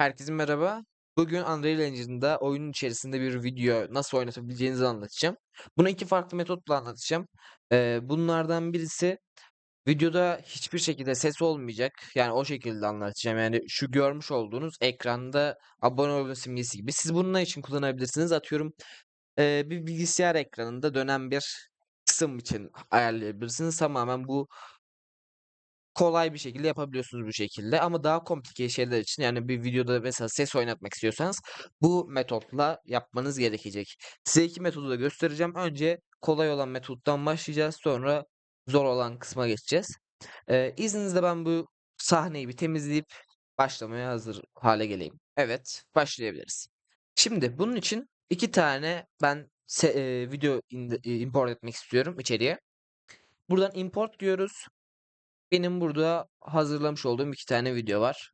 Herkese merhaba. Bugün Unreal Engine'da oyunun içerisinde bir video nasıl oynatabileceğinizi anlatacağım. Bunu iki farklı metotla anlatacağım. Ee, bunlardan birisi videoda hiçbir şekilde ses olmayacak. Yani o şekilde anlatacağım. Yani şu görmüş olduğunuz ekranda abone olun simgesi gibi. Siz bunu ne için kullanabilirsiniz? Atıyorum e, bir bilgisayar ekranında dönen bir kısım için ayarlayabilirsiniz. Tamamen bu kolay bir şekilde yapabiliyorsunuz bu şekilde ama daha komplike şeyler için yani bir videoda mesela ses oynatmak istiyorsanız bu metotla yapmanız gerekecek. Size iki metodu da göstereceğim. Önce kolay olan metottan başlayacağız. Sonra zor olan kısma geçeceğiz. Ee, izninizle ben bu sahneyi bir temizleyip başlamaya hazır hale geleyim. Evet, başlayabiliriz. Şimdi bunun için iki tane ben e, video import etmek istiyorum içeriye. Buradan import diyoruz. Benim burada hazırlamış olduğum iki tane video var.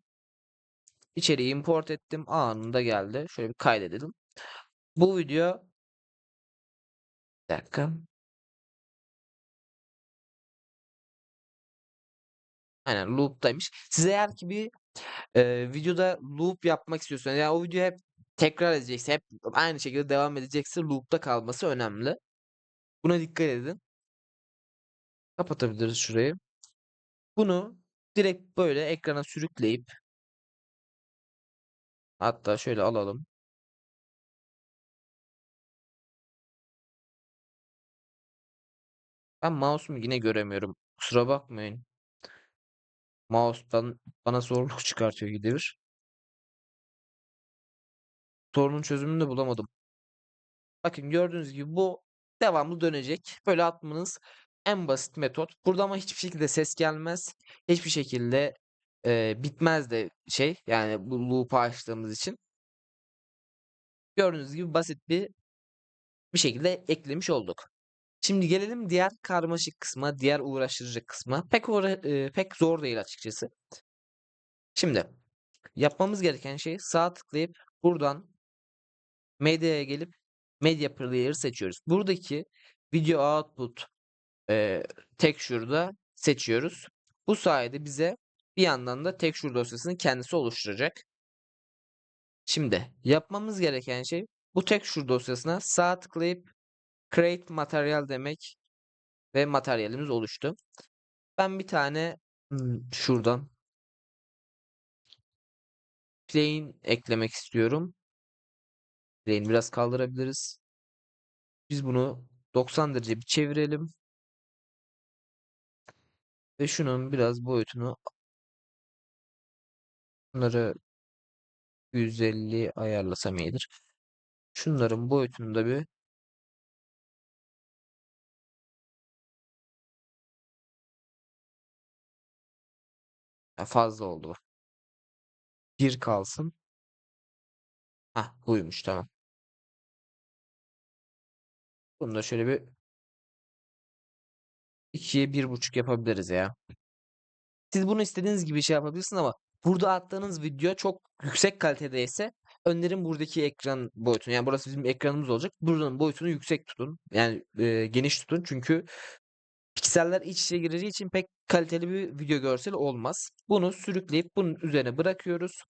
İçeriği import ettim. Anında geldi. Şöyle bir kaydedelim. Bu video bir dakika. Aynen loop'taymış. Siz eğer ki bir e, videoda loop yapmak istiyorsanız yani o videoyu hep tekrar edecekse hep aynı şekilde devam edecekse loop'ta kalması önemli. Buna dikkat edin. Kapatabiliriz şurayı. Bunu direkt böyle ekrana sürükleyip hatta şöyle alalım. Ben mouse'umu yine göremiyorum. Kusura bakmayın. Mouse'dan bana zorluk çıkartıyor gidiyor. Sorunun çözümünü de bulamadım. Bakın gördüğünüz gibi bu devamlı dönecek. Böyle atmanız en basit metot. Burada ama hiçbir şekilde ses gelmez. Hiçbir şekilde e, bitmez de şey. Yani bu loop'u açtığımız için. Gördüğünüz gibi basit bir bir şekilde eklemiş olduk. Şimdi gelelim diğer karmaşık kısma, diğer uğraştırıcı kısma. Pek uğra e, pek zor değil açıkçası. Şimdi yapmamız gereken şey sağ tıklayıp buradan Medya'ya gelip Media Player seçiyoruz. Buradaki Video Output e, Texture'da seçiyoruz. Bu sayede bize bir yandan da texture dosyasını kendisi oluşturacak. Şimdi yapmamız gereken şey bu texture dosyasına sağ tıklayıp Create Material demek ve materyalimiz oluştu. Ben bir tane hmm, şuradan plane eklemek istiyorum. Plane'i biraz kaldırabiliriz. Biz bunu 90 derece bir çevirelim. Ve şunun biraz boyutunu bunları 150 ayarlasam iyidir. Şunların boyutunu da bir Ya fazla oldu. Bir kalsın. Hah buymuş tamam. Bunu da şöyle bir ikiye bir buçuk yapabiliriz ya. Siz bunu istediğiniz gibi şey yapabilirsiniz ama burada attığınız video çok yüksek kalitedeyse önerim buradaki ekran boyutunu yani burası bizim ekranımız olacak. Buranın boyutunu yüksek tutun. Yani e, geniş tutun çünkü pikseller iç içe gireceği için pek kaliteli bir video görseli olmaz. Bunu sürükleyip bunun üzerine bırakıyoruz.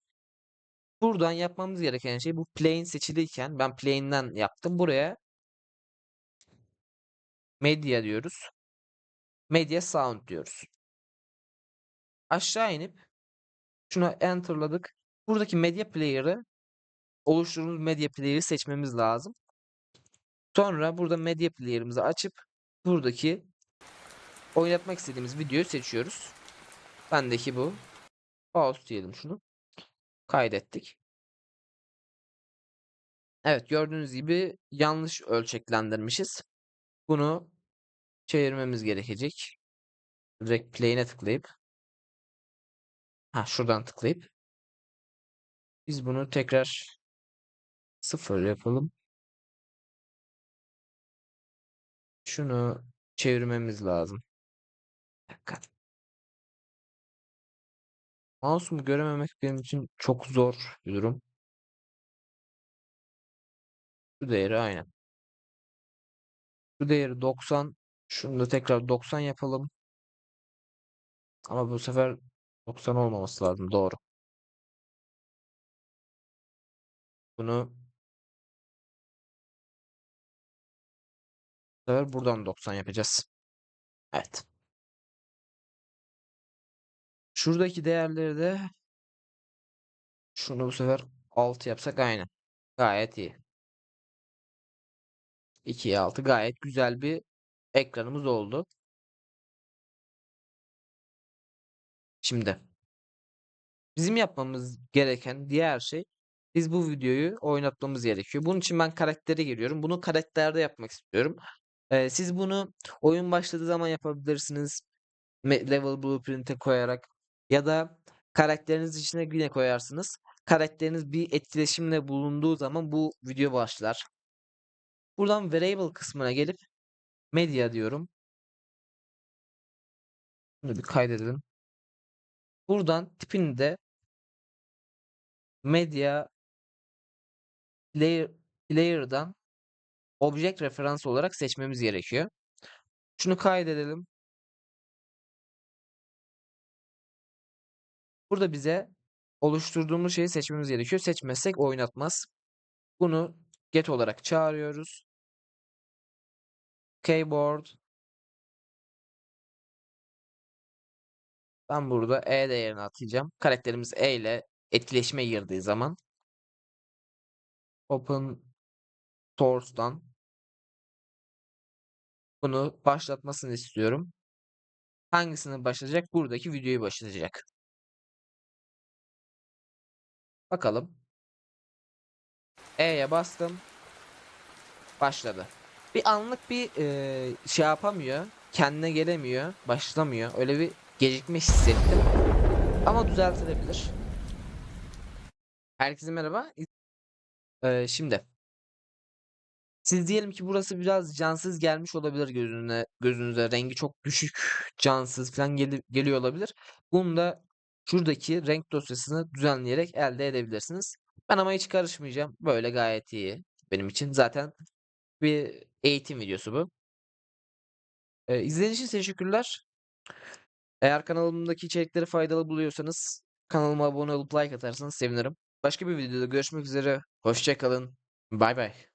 Buradan yapmamız gereken şey bu plane seçiliyken ben plane'den yaptım. Buraya medya diyoruz. Media sound diyoruz. Aşağı inip şuna enter'ladık. Buradaki medya player'ı oluşturduğumuz medya player'ı seçmemiz lazım. Sonra burada medya player'ımızı açıp buradaki oynatmak istediğimiz videoyu seçiyoruz. Bendeki bu. Pause diyelim şunu. Kaydettik. Evet gördüğünüz gibi yanlış ölçeklendirmişiz. Bunu çevirmemiz gerekecek. Direkt play'ine tıklayıp ha şuradan tıklayıp biz bunu tekrar sıfır yapalım. Şunu çevirmemiz lazım. Dakika. Mouse'umu görememek benim için çok zor bir durum. Şu değeri aynı. Şu değeri 90. Şunu da tekrar 90 yapalım. Ama bu sefer 90 olmaması lazım. Doğru. Bunu bu sefer buradan 90 yapacağız. Evet. Şuradaki değerleri de şunu bu sefer 6 yapsak aynı. Gayet iyi. 2'ye 6 gayet güzel bir ekranımız oldu. Şimdi bizim yapmamız gereken diğer şey biz bu videoyu oynatmamız gerekiyor. Bunun için ben karaktere giriyorum. Bunu karakterde yapmak istiyorum. Ee, siz bunu oyun başladığı zaman yapabilirsiniz. Level blueprint'e koyarak ya da karakteriniz içine yine koyarsınız. Karakteriniz bir etkileşimle bulunduğu zaman bu video başlar. Buradan variable kısmına gelip media diyorum. Bunu bir kaydedelim. Buradan tipini de media player, player'dan object referans olarak seçmemiz gerekiyor. Şunu kaydedelim. Burada bize oluşturduğumuz şeyi seçmemiz gerekiyor. Seçmezsek oynatmaz. Bunu get olarak çağırıyoruz. Keyboard Ben burada E değerini atacağım. Karakterimiz E ile etkileşime girdiği zaman Open Source'dan bunu başlatmasını istiyorum. Hangisini başlayacak? Buradaki videoyu başlatacak. Bakalım. E'ye bastım. Başladı. Bir anlık bir e, şey yapamıyor. Kendine gelemiyor. Başlamıyor. Öyle bir gecikme hissettim. Ama düzeltilebilir. Herkese merhaba. Ee, şimdi siz diyelim ki burası biraz cansız gelmiş olabilir gözüne, gözünüze. Rengi çok düşük, cansız falan geli- geliyor olabilir. Bunu da şuradaki renk dosyasını düzenleyerek elde edebilirsiniz. Ben ama hiç karışmayacağım. Böyle gayet iyi benim için. Zaten bir eğitim videosu bu. Ee, izlediğiniz için teşekkürler. Eğer kanalımdaki içerikleri faydalı buluyorsanız kanalıma abone olup like atarsanız sevinirim. Başka bir videoda görüşmek üzere. Hoşça kalın. Bay bay.